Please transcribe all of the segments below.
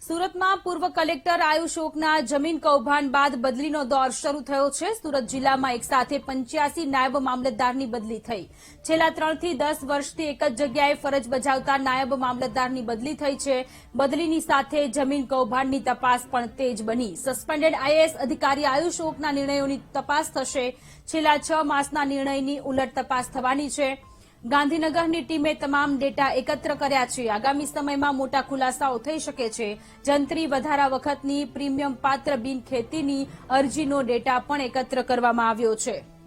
સુરતમાં પૂર્વ કલેક્ટર આયુષ ઓકના જમીન કૌભાંડ બાદ બદલીનો દોર શરૂ થયો છે. સુરત જિલ્લામાં એક સાથે પંચ્યાસી નાયબ મામલતદારની બદલી થઈ. છેલ્લા ત્રણથી દસ વર્ષથી એક જ જગ્યાએ ફરજ બજાવતા નાયબ મામલતદારની બદલી થઈ છે. બદલીની સાથે જમીન કૌભાંડની તપાસ પણ તેજ બની. સસ્પેન્ડેડ આઈએએસ અધિકારી આયુષ નિર્ણયોની તપાસ થશે. છેલ્લા છ માસના નિર્ણયની ઉલટ તપાસ થવાની છે. ગાંધીનગરની ટીમે તમામ ડેટા એકત્ર કર્યા છે. આગામી સમયમાં મોટા ખુલાસાઓ થઈ શકે છે. જંત્રી વધારા વખતની પ્રીમિયમ પાત્ર બિન ખેતીની અરજીનો ડેટા પણ એકત્ર કરવામાં આવ્યો છે.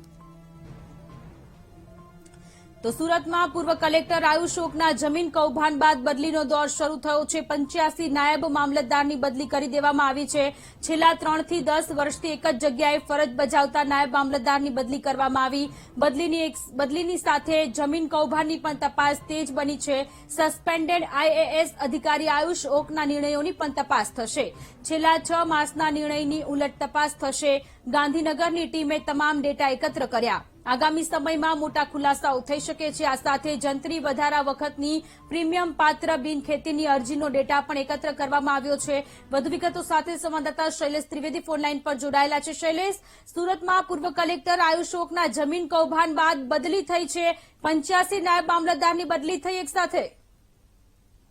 તો સુરતમાં પૂર્વ કલેક્ટર આયુષ ઓકના જમીન કૌભાંડ બાદ બદલીનો દોર શરૂ થયો છે. પંચ્યાસી નાયબ મામલતદારની બદલી કરી દેવામાં આવી છે. છેલ્લા ત્રણથી દસ વર્ષથી એક જ જગ્યાએ ફરજ બજાવતા નાયબ મામલતદારની બદલી કરવામાં આવી. બદલીની બદલીની સાથે જમીન કૌભાંડની પણ તપાસ તેજ બની છે. સસ્પેન્ડેડ આઈએએસ અધિકારી આયુષ ઓકના નિર્ણયોની પણ તપાસ થશે. છેલ્લા છ માસના નિર્ણયની ઉલટ તપાસ થશે. ગાંધીનગરની ટીમે તમામ ડેટા એકત્ર કર્યા. આગામી સમયમાં મોટા ખુલાસાઓ થઈ શકે છે. આ સાથે જંત્રી વધારા વખતની પ્રીમિયમ પાત્ર બિન ખેતીની અરજીનો ડેટા પણ એકત્ર કરવામાં આવ્યો છે. વધુ વિગતો સાથે સંવાદદાતા શૈલેષ ત્રિવેદી ફોનલાઈન પર જોડાયેલા છે. શૈલેષ, સુરતમાં પૂર્વ કલેક્ટર આયુષોકના જમીન કૌભાંડ બાદ બદલી થઈ છે. પંચ્યાસી નાયબ મામલતદારની બદલી થઈ એક સાથે.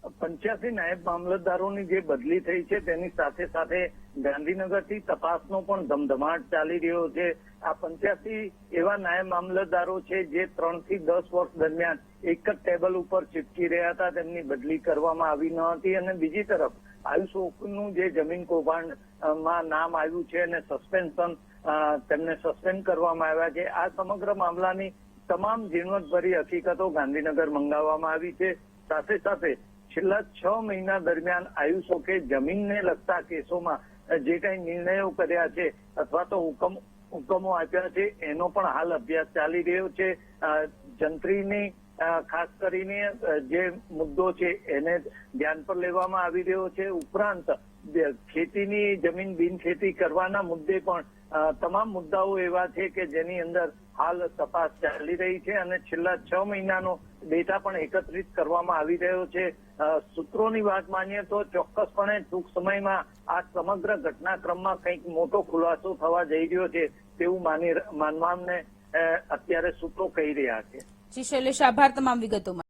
પંચ્યાસી નાયબ મામલતદારોની જે બદલી થઈ છે, તેની સાથે સાથે ગાંધીનગરથી તપાસનો પણ ધમધમાટ ચાલી રહ્યો છે. આ પંચ્યાસી એવા નાયબ મામલતદારો છે જે ત્રણથી દસ વર્ષ દરમિયાન એક જ ટેબલ ઉપર ચીપકી રહ્યા હતા. તેમની બદલી કરવામાં આવી ન હતી. અને બીજી તરફ, આયુષ ઓકનું જે જમીન કૌભાંડમાં નામ આવ્યું છે અને સસ્પેન્શન તેમને સસ્પેન્ડ કરવામાં આવ્યા છે. આ સમગ્ર મામલાની તમામ ઝીણવટભરી હકીકતો ગાંધીનગર મંગાવવામાં આવી છે. સાથે સાથે છેલ્લા છ મહિના દરમિયાન આયુષોકે જમીનને લગતા કેસોમાં જે કઈ નિર્ણયો કર્યા છે અથવા તો હુકમ હુકમો આપ્યા છે, એનો પણ હાલ અભ્યાસ ચાલી રહ્યો છે. જંત્રીની ખાસ કરીને જે મુદ્દો છે એને ધ્યાન પર લેવામાં આવી રહ્યો છે. ઉપરાંત ખેતીની જમીન બિનખેતી કરવાના મુદ્દે પણ તમામ મુદ્દાઓ એવા છે કે જેની અંદર હાલ તપાસ ચાલી રહી છે અને છેલ્લા છ મહિનાનો ડેટા પણ એકત્રિત કરવામાં આવી રહ્યો છે. સૂત્રોની વાત માનીએ તો ચોક્કસપણે ટૂંક સમયમાં આ સમગ્ર ઘટનાક્રમમાં કંઈક મોટો ખુલાસો થવા જઈ રહ્યો છે તેવું માની માનવાને અત્યારે સૂત્રો કહી રહ્યા છે. શૈલેષ, આભાર તમામ વિગતો